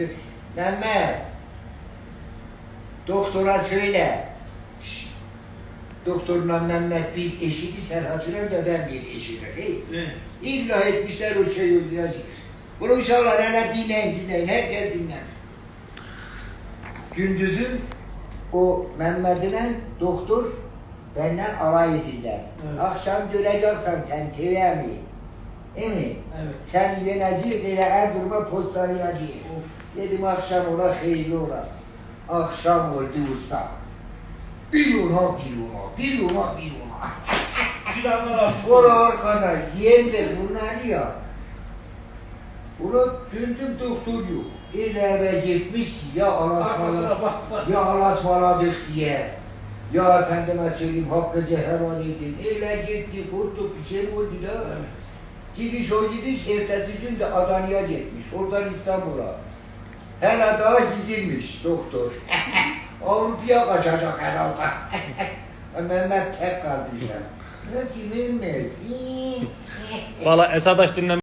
dedi. Mehmet. Doktora söyle. Doktorla Mehmet bir eşidi Serhat'ın da ben bir eşidim. Hey. Ne? İlla etmişler o şey öldürüyor. Bunu uşaklar hele dinleyin dinleyin. Herkes dinlensin. Gündüzün o Mehmet'ine doktor benden alay ediler. Evet. Akşam göreceksen sen köye mi? Değil mi? Evet. Sen yenecek ile Erzurum'a postalayacak. Dedim akşam ola hayırlı ola. Akşam oldu usta. Bir ona bir ona, bir ona bir ona. Planlar. Ola arkadaş, yeğendir bunlar ya. Ulan döndüm doktor yok. Bir eve gitmiş ki ya bak. ya alasmaladık diye. Ya efendime söyleyeyim hakkı cehervan edin. Öyle gitti, kurtup bir şey oldu da. Evet. Gidiş o gidiş, ertesi gün de Adana'ya gitmiş. Oradan İstanbul'a. Hele daha gidilmiş doktor. Avrupa'ya kaçacak herhalde. Mehmet tek işte. Nasıl Mehmet? Valla Esadaş dinlem